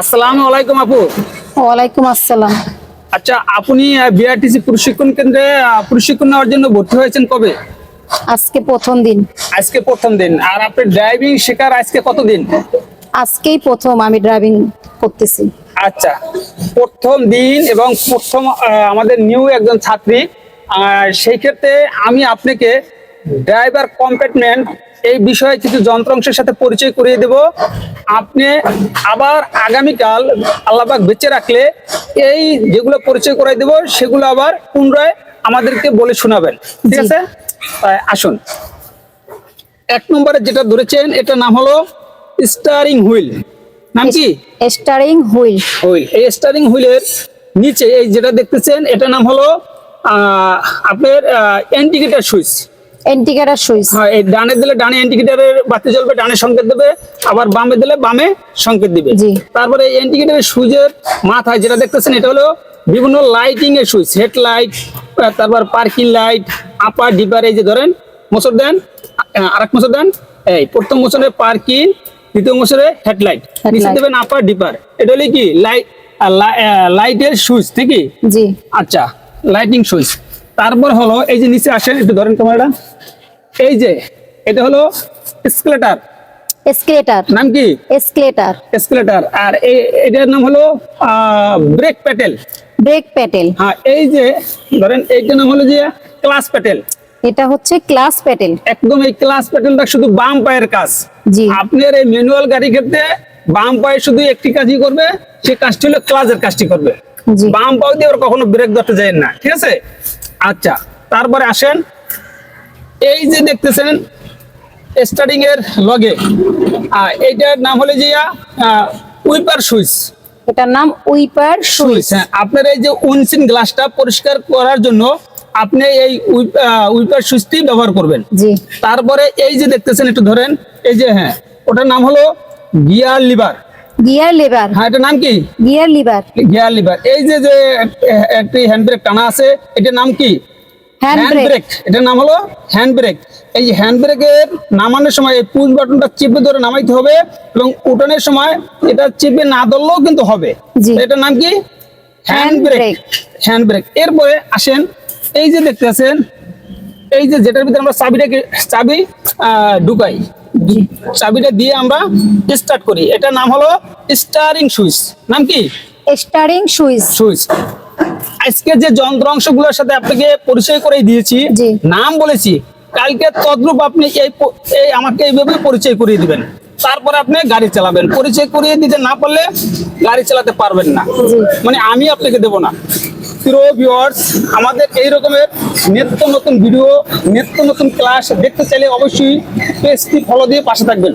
আসসালামু আলাইকুম আপু। ওয়ালাইকুম আসসালাম। আচ্ছা আপনি বিআরটিসি প্রশিক্ষণ কেন্দ্রে প্রশিক্ষণ নেওয়ার জন্য ভর্তি হয়েছেন কবে? আজকে প্রথম দিন। আজকে প্রথম দিন। আর আপনি ড্রাইভিং শেখার আজকে কতদিন আজকেই প্রথম আমি ড্রাইভিং করতেছি। আচ্ছা প্রথম দিন এবং প্রথম আমাদের নিউ একজন ছাত্রী সেই ক্ষেত্রে আমি আপনাকে ড্রাইভার কম্পার্টমেন্ট এই বিষয়ে কিছু যন্ত্রাংশের সাথে পরিচয় করিয়ে দেব। আপনি আবার আগামীকাল আল্লাহবাক বেঁচে রাখলে এই যেগুলো পরিচয় করাই দেব সেগুলো আবার পুনরায় আমাদেরকে বলে শোনাবেন। ঠিক আছে? আসুন। এক নম্বরে যেটা ধরেছেন এটার নাম হলো স্টারিং হুইল। নাম কি? Steering wheel. হুইল। এই স্টারিং হুইলের নিচে এই যেটা দেখতেছেন এটার নাম হলো আহ, আপনার ইন্ডিকেটার সুইচ। Indicator switch. হ্যাঁ এই ডানে দিলে ডানে ইন্ডিকেটারের বাতি জ্বলবে ডানে সংকেত দেবে আবার বামে দিলে বামে সংকেত দিবে। জি। তারপরে এই ইন্ডিকেটারের সুইচের মাথায় যেটা দেখতেছেন এটা হলো বিভিন্ন লাইটিং এর সুইচ হেড লাইট তারপর পার্কিং লাইট আপার ডিপার এই যে ধরেন মোচর দেন আরেক মোচর দেন এই প্রথম মোচরে পার্কিং দ্বিতীয় মোচরে হেডলাইট নিচে দেবেন আপার ডিপার এটা হলো কি? লাইট লাইটের সুইচ ঠিক জি। আচ্ছা লাইটিং সুইচ। তারপর হলো এই যে নিচে আসেন একটু ধরেন ক্যামেরাটা। এই যে এটা হলো স্কেলেটার এসকেলেটর নাম কি? এসকেলেটর স্কেলেটার আর এই এটার নাম হলো ব্রেক প্যাটেল ব্রেক প্যাটেল হ্যাঁ এই যে ধরেন এইটার নাম হলো যে ক্লাস প্যাটেল এটা হচ্ছে ক্লাস প্যাটেল একদম এই ক্লাস প্যাটেলটা শুধু বাম পায়ের কাজ। জি। আপনার এই ম্যানুয়াল গাড়ি ক্ষেত্রে বাম পায়ে শুধু একটি কাজই করবে সে কাজটি হলো ক্লাসের কাজটি করবে। জি। বাম পাও দিয়ে ওরা কখনো ব্রেক ধরতে যায় না ঠিক আছে? আচ্ছা তারপরে আসেন। এই যে দেখতেছেন স্টার্টিং এর লগে এইটার নাম হলো যে উইপার সুইচ। এটার নাম উইপার সুইচ। হ্যাঁ আপনার এই যে উনসিন গ্লাসটা পরিষ্কার করার জন্য আপনি এই উইপার সুইচটি ব্যবহার করবেন। জি। তারপরে এই যে দেখতেছেন একটু ধরেন এই যে হ্যাঁ ওটার নাম হলো গিয়ার লিভার। গিয়ার লিভার হ্যাঁ এটার নাম কি? গিয়ার লিভার গিয়ার লিভার এই যে যে একটি হ্যান্ড ব্রেক টানা আছে এটার নাম কি? হ্যান্ড ব্রেক এটার নাম হলো হ্যান্ড ব্রেক এই হ্যান্ড ব্রেকের নামানোর সময় এই পুশ বাটনটা চেপে ধরে নামাইতে হবে এবং উঠানোর সময় এটা চেপে না ধরলেও কিন্তু হবে। এটার নাম কি? হ্যান্ড ব্রেক হ্যান্ড ব্রেক এরপরে আসেন এই যে দেখতে আছেন এই যে যেটার ভিতরে আমরা চাবিটাকে চাবি ঢুকাই। চাবিটা দিয়ে আমরা স্টার্ট করি। এটার নাম হলো স্টারিং সুইচ নাম কি? স্টারিং সুইচ সুইচ আজকে যে যন্ত্রাংশগুলোর সাথে আপনাকে পরিচয় করে দিয়েছি নাম বলেছি কালকে তদ্রূপ আপনি এই এই আমাকে এইভাবে পরিচয় করিয়ে দিবেন। তারপরে আপনি গাড়ি চালাবেন। পরিচয় করিয়ে দিতে না পারলে গাড়ি চালাতে পারবেন না। মানে আমি আপনাকে দেব না। প্রিয় আমাদের এই রকমের নিত্য নতুন ভিডিও নিত্য নতুন ক্লাস দেখতে চাইলে অবশ্যই পেজটি ফলো দিয়ে পাশে থাকবেন।